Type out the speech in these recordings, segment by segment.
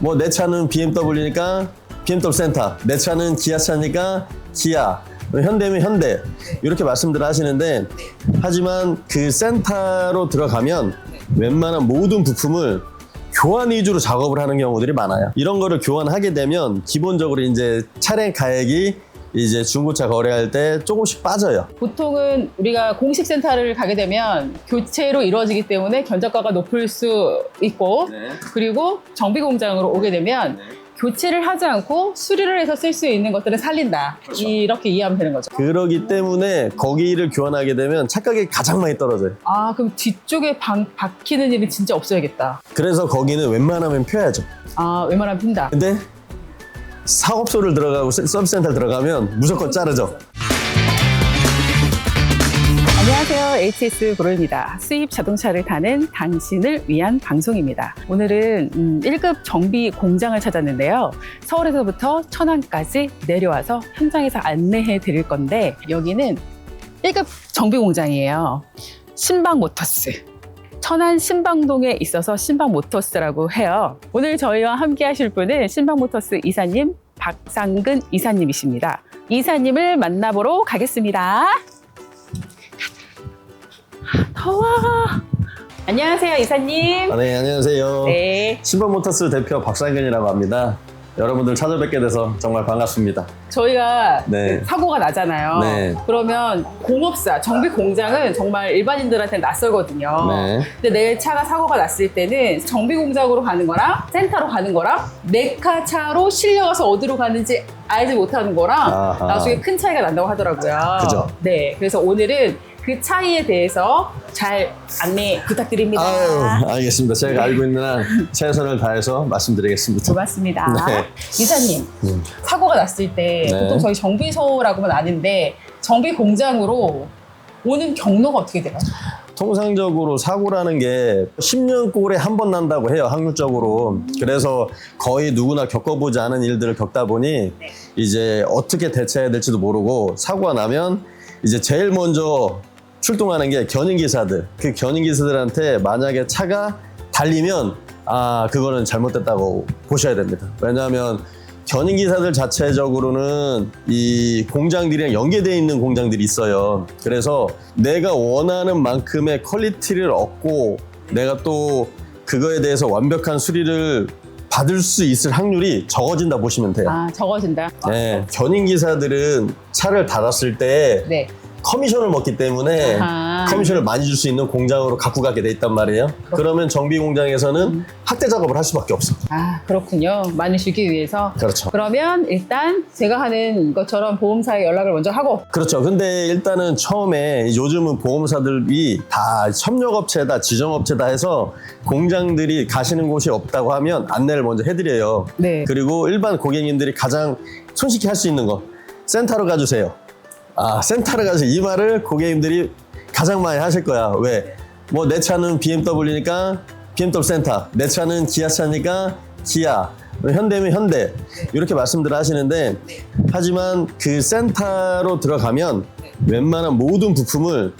뭐 내 차는 BMW니까 BMW 센터, 내 차는 기아 차니까 기아, 현대면 현대 이렇게 말씀들 하시는데 하지만 그 센터로 들어가면 웬만한 모든 부품을 교환 위주로 작업을 하는 경우들이 많아요. 이런 거를 교환하게 되면 기본적으로 이제 차량 가액이 이제 중고차 거래할 때 조금씩 빠져요. 보통은 우리가 공식 센터를 가게 되면 교체로 이루어지기 때문에 견적가가 높을 수 있고 그리고 정비 공장으로 오게 되면 교체를 하지 않고 수리를 해서 쓸 수 있는 것들은 살린다. 이렇게 이해하면 되는 거죠. 그러기 때문에 거기를 교환하게 되면 차가격이 가장 많이 떨어져요. 아, 그럼 뒤쪽에 방, 박히는 일이 진짜 없어야겠다. 그래서 거기는 웬만하면 펴야죠. 아, 웬만하면 핀다. 근데 사업소를 들어가고 세- 서비스센터 들어가면 무조건 자르죠. 안녕하세요. HS 브로입니다. 수입 자동차를 타는 당신을 위한 방송입니다. 오늘은 음, 1급 정비 공장을 찾았는데요. 서울에서부터 천안까지 내려와서 현장에서 안내해 드릴 건데 여기는 1급 정비 공장이에요. 신방 모터스. 천안 신방동에 있어서 신방 모터스라고 해요. 오늘 저희와 함께 하실 분은 신방 모터스 이사님 박상근 이사님이십니다. 이사님을 만나보러 가겠습니다. 더워. 안녕하세요, 이사님. 아, 네, 안녕하세요. 네. 신범모터스 대표 박상근이라고 합니다. 여러분들 찾아뵙게 돼서 정말 반갑습니다. 저희가 네. 그 사고가 나잖아요. 네. 그러면 공업사, 정비 공장은 정말 일반인들한테 낯설거든요. 네. 근데 내 차가 사고가 났을 때는 정비 공장으로 가는 거랑 센터로 가는 거랑 메카 차로 실려가서 어디로 가는지 알지 못하는 거랑 아하. 나중에 큰 차이가 난다고 하더라고요. 그죠. 네. 그래서 오늘은 그 차이에 대해서 잘 안내 부탁드립니다. 아유, 알겠습니다. 제가 알고 있는 한 최선을 다해서 말씀드리겠습니다. 고맙습니다. 네. 이사님, 음. 사고가 났을 때 네. 보통 저희 정비소라고는 아는데 정비 공장으로 오는 경로가 어떻게 돼요? 통상적으로 사고라는 게 10년 꼴에 한 번 난다고 해요, 확률적으로. 그래서 거의 누구나 겪어보지 않은 일들을 겪다 보니 이제 어떻게 대처해야 될지도 모르고 사고가 나면 이제 제일 먼저 출동하는 게 견인기사들. 그 견인기사들한테 만약에 차가 달리면 아, 그거는 잘못됐다고 보셔야 됩니다. 왜냐하면 견인기사들 자체적으로는 이 공장들이랑 연계되어 있는 공장들이 있어요. 그래서 내가 원하는 만큼의 퀄리티를 얻고 내가 또 그거에 대해서 완벽한 수리를 받을 수 있을 확률이 적어진다 보시면 돼요. 아, 적어진다. 네, 견인 기사들은 차를 닫았을 때 네. 커미션을 먹기 때문에 아하. 커미션을 많이 줄 수 있는 공장으로 갖고 가게 돼 있단 말이에요. 그러면 정비 공장에서는 음. 학대 작업을 할 수밖에 없어. 아, 그렇군요. 많이 주기 위해서. 그렇죠. 그러면 일단 제가 하는 것처럼 보험사에 연락을 먼저 하고 그렇죠. 근데 일단은 처음에 요즘은 보험사들이 다 협력업체다, 지정업체다 해서 공장들이 가시는 곳이 없다고 하면 안내를 먼저 해드려요. 네. 그리고 일반 고객님들이 가장 손쉽게 할 수 있는 거 센터로 가주세요. 아 센터로 가주세요. 이 말을 고객님들이 가장 많이 하실 거야. 왜? 뭐 내 차는 BMW니까 BMW 센터, 내 차는 기아 차니까 기아, 현대면 현대 이렇게 말씀들 하시는데 하지만 그 센터로 들어가면 웬만한 모든 부품을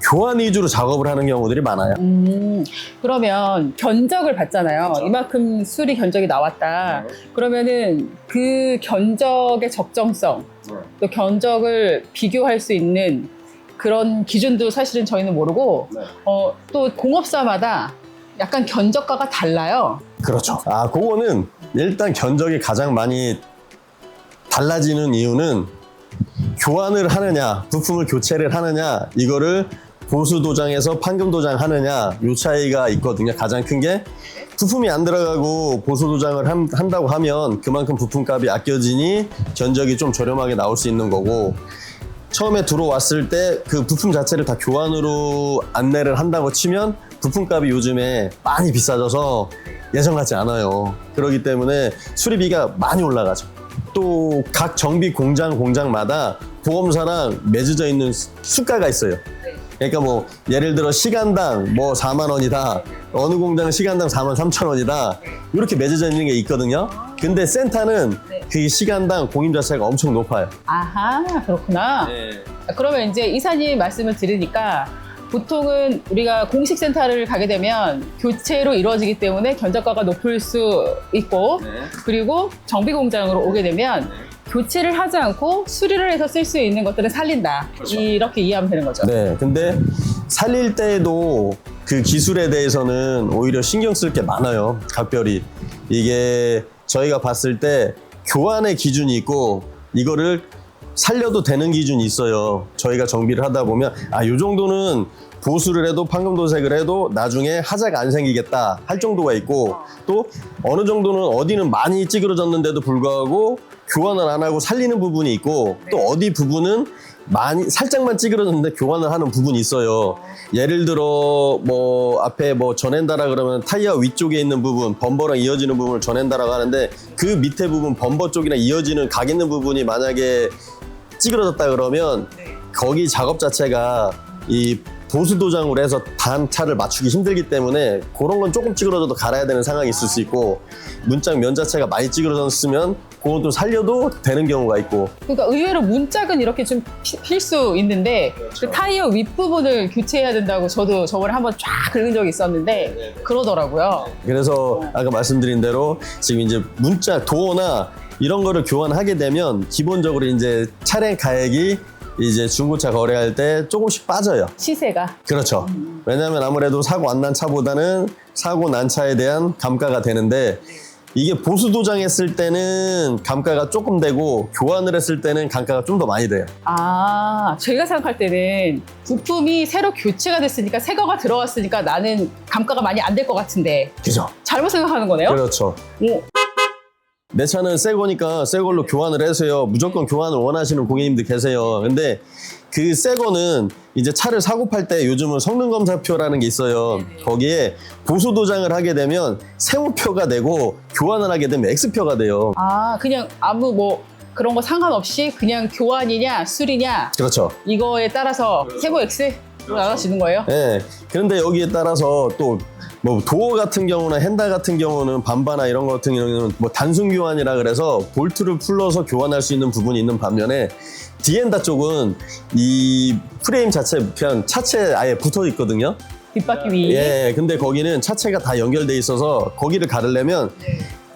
교환 위주로 작업을 하는 경우들이 많아요. 음, 그러면 견적을 받잖아요. 이만큼 수리 견적이 나왔다. 그러면은 그 견적의 적정성, 또 견적을 비교할 수 있는 그런 기준도 사실은 저희는 모르고, 네. 어, 또 공업사마다 약간 견적가가 달라요. 그렇죠. 아, 그거는 일단 견적이 가장 많이 달라지는 이유는 교환을 하느냐, 부품을 교체를 하느냐, 이거를 보수 도장에서 판금 도장 하느냐, 요 차이가 있거든요. 가장 큰 게 부품이 안 들어가고 보수 도장을 한, 한다고 하면 그만큼 부품값이 아껴지니 견적이 좀 저렴하게 나올 수 있는 거고 처음에 들어왔을 때 그 부품 자체를 다 교환으로 안내를 한다고 치면 부품값이 요즘에 많이 비싸져서 예전 같지 않아요. 그렇기 때문에 수리비가 많이 올라가죠. 또 각 정비 공장 공장마다 보험사랑 맺어져 있는 수- 수가가 있어요. 그러니까 뭐 예를 들어 시간당 뭐 4만 원이다. 어느 공장은 시간당 4만 3천 원이다. 이렇게 맺어져 있는 게 있거든요. 근데 센터는 네. 그 시간당 공임 자체가 엄청 높아요. 아하, 그렇구나. 그러면 이제 이사님 말씀을 들으니까 보통은 우리가 공식 센터를 가게 되면 교체로 이루어지기 때문에 견적가가 높을 수 있고 그리고 정비 공장으로 오게 되면 교체를 하지 않고 수리를 해서 쓸 수 있는 것들은 살린다. 이렇게 이해하면 되는 거죠. 네, 근데 살릴 때에도 그 기술에 대해서는 오히려 신경 쓸 게 많아요. 각별히. 이게 저희가 봤을 때 교환의 기준이 있고 이거를 살려도 되는 기준이 있어요. 저희가 정비를 하다 보면 아, 요 정도는 보수를 해도 판금 도색을 해도 나중에 하자가 안 생기겠다 할 정도가 있고 또 어느 정도는 어디는 많이 찌그러졌는데도 불구하고 교환을 안 하고 살리는 부분이 있고 또 어디 부분은 많이 살짝만 찌그러졌는데 교환을 하는 부분이 있어요. 예를 들어 뭐 앞에 뭐 전앤다라 그러면 타이어 위쪽에 있는 부분 범버랑 이어지는 부분을 전앤다라고 하는데 그 밑에 부분 범버 쪽이나 이어지는 각 있는 부분이 만약에 찌그러졌다 그러면 거기 작업 자체가 이 보수 도장으로 해서 단차를 맞추기 힘들기 때문에 그런 건 조금 찌그러져도 갈아야 되는 상황이 있을 수 있고 문짝 면 자체가 많이 찌그러졌으면 그건 좀 살려도 되는 경우가 있고 그러니까 의외로 문짝은 이렇게 좀 필수 있는데 그 타이어 윗부분을 교체해야 된다고 저도 저번에 한번 쫙 긁은 적이 있었는데 그러더라고요. 그래서 아까 말씀드린 대로 지금 이제 문자 도어나 이런 거를 교환하게 되면 기본적으로 이제 차량 가액이 이제 중고차 거래할 때 조금씩 빠져요. 시세가 그렇죠. 왜냐하면 아무래도 사고 안 난 차보다는 사고 난 차에 대한 감가가 되는데 이게 보수 도장했을 때는 감가가 조금 되고 교환을 했을 때는 감가가 좀 더 많이 돼요. 아 제가 생각할 때는 부품이 새로 교체가 됐으니까 새 거가 들어왔으니까 나는 감가가 많이 안 될 것 같은데 그죠? 잘못 생각하는 거네요. 그렇죠. 오, 내 차는 새 거니까 새 걸로 교환을 해서요. 무조건 교환을 원하시는 고객님들 계세요. 근데 그 새 거는 이제 차를 사고 팔 때 요즘은 성능 검사표라는 게 있어요. 거기에 보수 도장을 하게 되면 세우표가 되고 교환을 하게 되면 X표가 돼요. 아 그냥 아무 뭐 그런 거 상관없이 그냥 교환이냐 수리냐 그렇죠. 이거에 따라서 세부 X 나눠지는 거예요. 예. 그런데 여기에 따라서 또 뭐 도어 같은 경우나 핸다 같은 경우는 반바나 이런 거 같은 경우는 뭐 단순 교환이라 그래서 볼트를 풀러서 교환할 수 있는 부분이 있는 반면에 디엔다 쪽은 이 프레임 자체 그냥 차체 아예 붙어 있거든요. 뒷바퀴 위. 예. 근데 거기는 차체가 다 연결돼 있어서 거기를 가르려면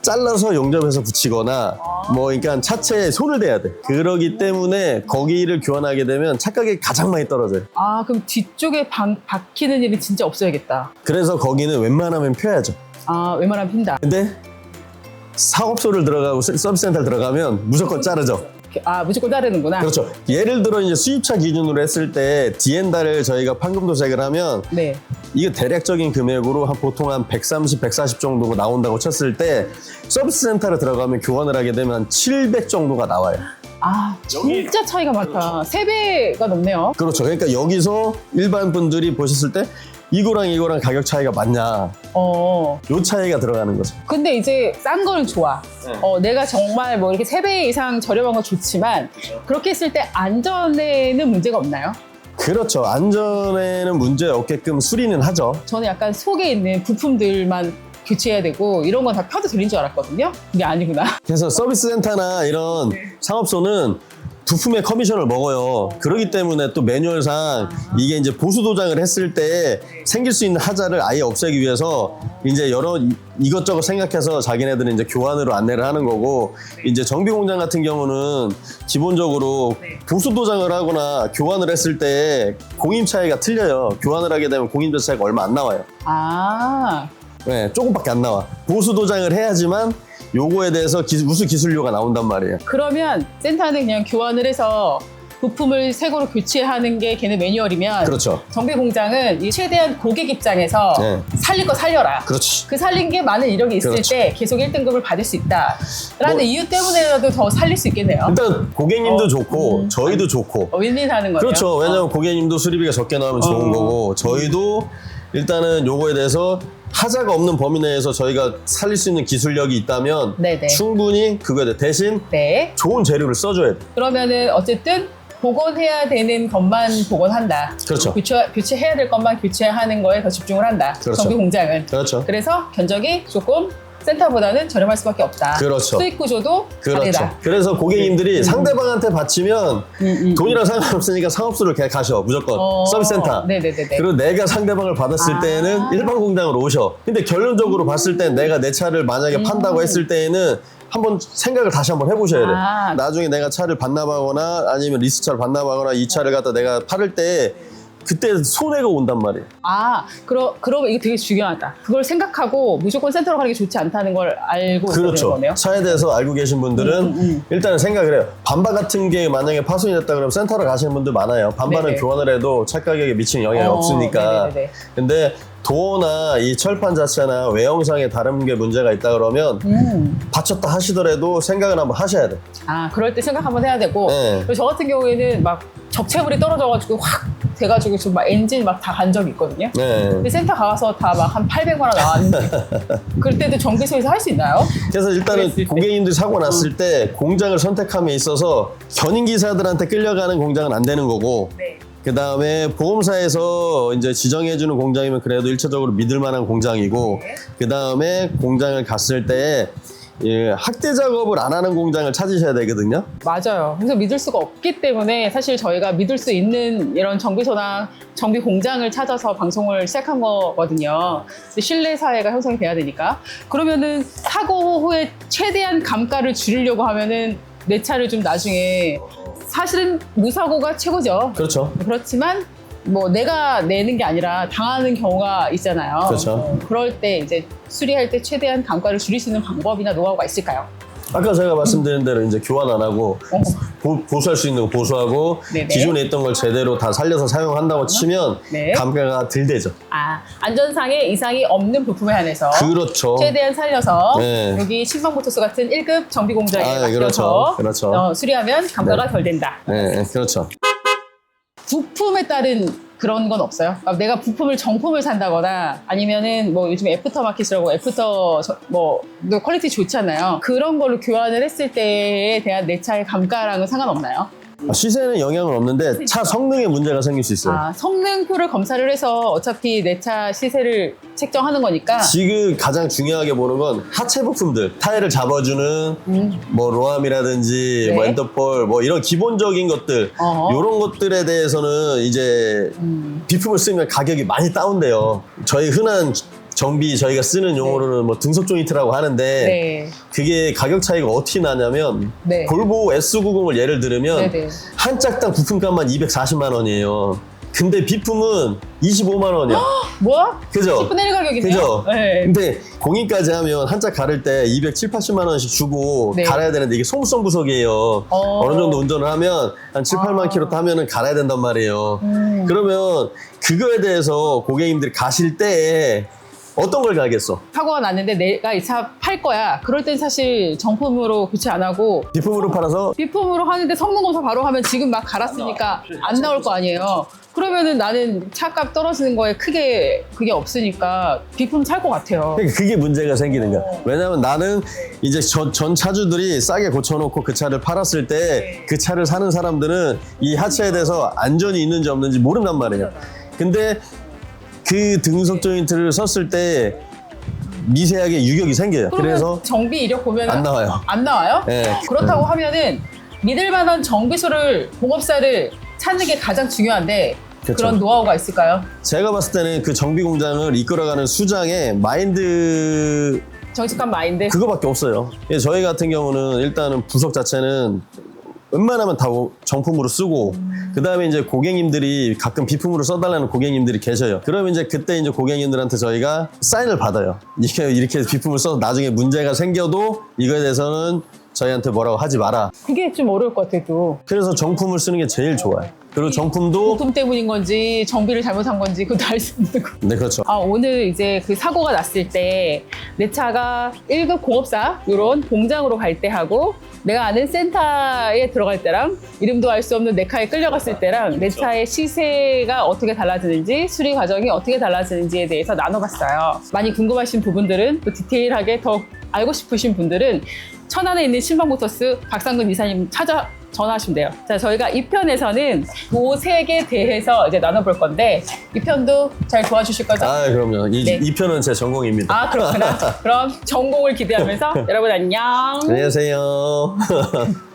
잘라서 용접해서 붙이거나 뭐 그러니까 차체에 손을 대야 돼. 그러기 때문에 거기를 교환하게 되면 착각이 가장 많이 떨어져요. 아 그럼 뒤쪽에 방, 박히는 일이 진짜 없어야겠다. 그래서 거기는 웬만하면 펴야죠. 아 웬만하면 핀다. 근데 사업소를 들어가고 서- 서비스 센터 들어가면 무조건 자르죠. 아 무조건 따르는구나. 그렇죠. 예를 들어 이제 수입차 기준으로 했을 때 디엔다를 저희가 판금 도색을 하면 네. 이게 대략적인 금액으로 한 보통 한 130, 140 정도가 나온다고 쳤을 때 서비스 센터를 들어가면 교환을 하게 되면 한700 정도가 나와요. 아 진짜 차이가 많다. 세 배가 넘네요. 그렇죠. 그러니까 여기서 일반 분들이 보셨을 때 이거랑 이거랑 가격 차이가 맞냐? 어. 요 차이가 들어가는 거죠. 근데 이제 싼 거는 좋아. 어, 내가 정말 뭐 이렇게 세 배 이상 저렴한 건 좋지만 그렇게 했을 때 안전에는 문제가 없나요? 그렇죠. 안전에는 문제 없게끔 수리는 하죠. 저는 약간 속에 있는 부품들만 교체해야 되고 이런 건 다 펴도 들린 줄 알았거든요. 그게 아니구나. 그래서 서비스 센터나 이런 상업소는 부품의 커미션을 먹어요. 그렇기 때문에 또 매뉴얼상 이게 이제 보수 도장을 했을 때 생길 수 있는 하자를 아예 없애기 위해서 이제 여러 이- 이것저것 생각해서 자기네들은 이제 교환으로 안내를 하는 거고 이제 정비 공장 같은 경우는 기본적으로 보수 도장을 하거나 교환을 했을 때 공임 차이가 틀려요. 교환을 하게 되면 공임 차이가 얼마 안 나와요. 아, 네, 조금밖에 안 나와. 보수 도장을 해야지만 요거에 대해서 기- 우수 기술료가 나온단 말이에요. 그러면 센터는 그냥 교환을 해서 부품을 새 거로 교체하는 게 걔네 매뉴얼이면 그렇죠. 정비 공장은 이 최대한 고객 입장에서 네. 살릴 거 살려라. 그렇지. 그 살린 게 많은 이력이 있을 그렇죠. 때 계속 1등급을 받을 수 있다. 라는 뭐- 이유 때문에라도 더 살릴 수 있겠네요. 일단 고객님도 어, 좋고 음. 저희도 좋고 어, 윈윈하는 거네요. 그렇죠. 왜냐면 고객님도 수리비가 적게 나오면 좋은 어. 거고 저희도 일단은 요거에 대해서 하자가 없는 범위 내에서 저희가 살릴 수 있는 기술력이 있다면 네네. 충분히 그거에 대해 대신 네. 좋은 재료를 써줘야 돼. 그러면은 어쨌든 복원해야 되는 것만 복원한다. 그렇죠. 교체, 교체해야 될 것만 교체하는 거에 더 집중을 한다. 그렇죠. 정비 공장은. 그렇죠. 그래서 견적이 조금 센터보다는 저렴할 수밖에 없다. 그렇죠. 수익 구조도 그렇죠. 다르다. 그래서 고객님들이 음. 상대방한테 바치면 음, 음. 돈이랑 상관없으니까 상업수를 그냥 가셔 무조건 어, 서비스 센터. 네네네네. 그리고 내가 상대방을 받았을 아. 때에는 일반 공장으로 오셔. 근데 결론적으로 봤을 땐 내가 내 차를 만약에 음. 판다고 했을 때에는 한번 생각을 다시 한번 해보셔야 돼. 아. 나중에 내가 차를 반납하거나 아니면 리스차를 반납하거나 이 차를 갖다 내가 팔을 때 그때 손해가 온단 말이에요. 아, 그러, 그러면 이게 되게 중요하다. 그걸 생각하고 무조건 센터로 가는 게 좋지 않다는 걸 알고 있는 그렇죠. 거네요. 차에 대해서 알고 계신 분들은 음, 음. 일단은 생각을 해요. 반바 같은 게 만약에 파손이 됐다 그러면 센터로 가시는 분들 많아요. 반바는 네네. 교환을 해도 차 가격에 미치는 영향이 어, 없으니까. 네네네. 근데 도어나 이 철판 자체나 외형상에 다른 게 문제가 있다 그러면 음. 받쳤다 하시더라도 생각을 한번 하셔야 돼. 아, 그럴 때 생각 한번 해야 되고. 네. 그리고 저 같은 경우에는 막 적체물이 떨어져가지고 확 돼가지고 좀막 엔진 막 다 간 적이 있거든요. 네. 근데 센터 가서 다 막 한 800만 원 나왔는데 그럴 때도 정비소에서 할 수 있나요? 그래서 일단은 그랬을 때. 고객님들이 사고 났을 때 공장을 선택함에 있어서 견인 기사들한테 끌려가는 공장은 안 되는 거고 네. 그 다음에 보험사에서 이제 지정해주는 공장이면 그래도 일차적으로 믿을 만한 공장이고 네. 그 다음에 공장을 갔을 때 예, 학대 작업을 안 하는 공장을 찾으셔야 되거든요. 맞아요. 그래서 믿을 수가 없기 때문에 사실 저희가 믿을 수 있는 이런 정비소나 정비 공장을 찾아서 방송을 시작한 거거든요. 근데 신뢰 사회가 형성이 돼야 되니까. 그러면은 사고 후에 최대한 감가를 줄이려고 하면은 내 차를 좀 나중에 사실은 무사고가 최고죠. 그렇죠. 그렇지만 뭐 내가 내는 게 아니라 당하는 경우가 있잖아요. 그렇죠. 어, 그럴 때 이제 수리할 때 최대한 감가를 줄일 수 있는 방법이나 노하우가 있을까요? 아까 제가 말씀드린 대로 이제 교환 안 하고 어. 보, 보수할 수 있는 거 보수하고 네네. 기존에 있던 걸 제대로 다 살려서 사용한다고 치면 네. 감가가 덜 되죠. 아, 안전상에 이상이 없는 부품에 한해서 그렇죠. 최대한 살려서 네. 여기 신방모터스 같은 1급 정비 공장에 아, 맡겨서 그렇죠. 그렇죠. 어, 수리하면 감가가 덜 된다. 네, 네, 그렇죠. 부품에 따른 그런 건 없어요. 그러니까 내가 부품을 정품을 산다거나 아니면은 뭐 요즘 애프터 마켓이라고 애프터 저- 뭐 퀄리티 좋잖아요. 그런 걸로 교환을 했을 때에 대한 내 차의 감가랑은 상관없나요? 아, 시세는 영향은 없는데 차 성능에 문제가 생길 수 있어요. 아, 성능표를 검사를 해서 어차피 내 차 시세를 책정하는 거니까 지금 가장 중요하게 보는 건 하체 부품들 타이를 잡아주는 음, 뭐 로함이라든지 네. 뭐 엔터폴 뭐 이런 기본적인 것들 어허. 이런 것들에 대해서는 이제 음, 비품을 쓰면 가격이 많이 다운돼요. 저희 흔한 정비 저희가 쓰는 용어로는 뭐 등속 조인트라고 하는데 네. 그게 가격 차이가 어떻게 나냐면 네. 볼보 S90을 예를 들으면 네네. 한 짝당 부품값만 240만 원이에요. 근데 비품은 25만 원이야. 뭐야? 그죠? 10분의 1 가격이네요. 그죠? 네. 근데 공인까지 하면 한 짝 가를 때 270, 80만 원씩 주고 네. 갈아야 되는데 이게 소무성 부속이에요. 어. 어느 정도 운전을 하면 한 7, 8만 아. 킬로 타면은 갈아야 된단 말이에요. 음. 그러면 그거에 대해서 고객님들이 가실 때 어떤 걸 가겠어? 사고가 났는데 내가 이 차 팔 거야. 그럴 땐 사실 정품으로 교체 안 하고 비품으로 팔아서 비품으로 하는데 성능 검사 바로 하면 지금 막 갈았으니까 안 나올 거 아니에요. 그러면은 나는 차값 떨어지는 거에 크게 그게 없으니까 비품 살 것 같아요. 그러니까 그게 문제가 생기는 거야. 어. 왜냐면 나는 이제 전, 전 차주들이 싸게 고쳐놓고 그 차를 팔았을 때 네. 그 차를 사는 사람들은 이 하체에 대해서 안전이 있는지 없는지 모른단 말이에요. 근데 그 등속 조인트를 썼을 때 미세하게 유격이 생겨요. 그러면 그래서 정비 이력 보면 안 나와요. 안 나와요? 네. 그렇다고 하면은 믿을 만한 정비소를 공업사를 찾는 게 가장 중요한데 그 그렇죠. 런 노하우가 있을까요? 제가 봤을 때는 그 정비 공장을 이끌어가는 수장에 마인드 정직한 마인드. 그거밖에 없어요. 예, 저희 같은 경우는 일단은 부속 자체는 웬만하면 다 정품으로 쓰고 그 다음에 이제 고객님들이 가끔 비품으로 써달라는 고객님들이 계셔요. 그러면 이제 그때 이제 고객님들한테 저희가 사인을 받아요. 이렇게 이렇게 비품을 써서 나중에 문제가 생겨도 이거에 대해서는 저희한테 뭐라고 하지 마라. 그게 좀 어려울 것 같아요, 또. 그래서 정품을 쓰는 게 제일 좋아요. 그리고 정품도 부품 때문인 건지 정비를 잘못한 건지 그것도 알 수 없는 거. 네 그렇죠. 아, 오늘 이제 그 사고가 났을 때 내 차가 1급 공업사 이런 공장으로 갈 때 하고 내가 아는 센터에 들어갈 때랑 이름도 알 수 없는 내 카에 끌려갔을 때랑 내 차의 시세가 어떻게 달라지는지 수리 과정이 어떻게 달라지는지에 대해서 나눠봤어요. 많이 궁금하신 부분들은 또 디테일하게 더 알고 싶으신 분들은 천안에 있는 신방모터스 박상근 이사님 찾아 전화하시면 돼요. 자, 저희가 2편에서는 도색에 대해서 이제 나눠볼 건데 2편도 잘 도와주실 거죠? 아, 그럼요. 이, 네. 이 편은 제 전공입니다. 아, 그렇구나. 그럼 전공을 기대하면서 여러분 안녕. 안녕하세요.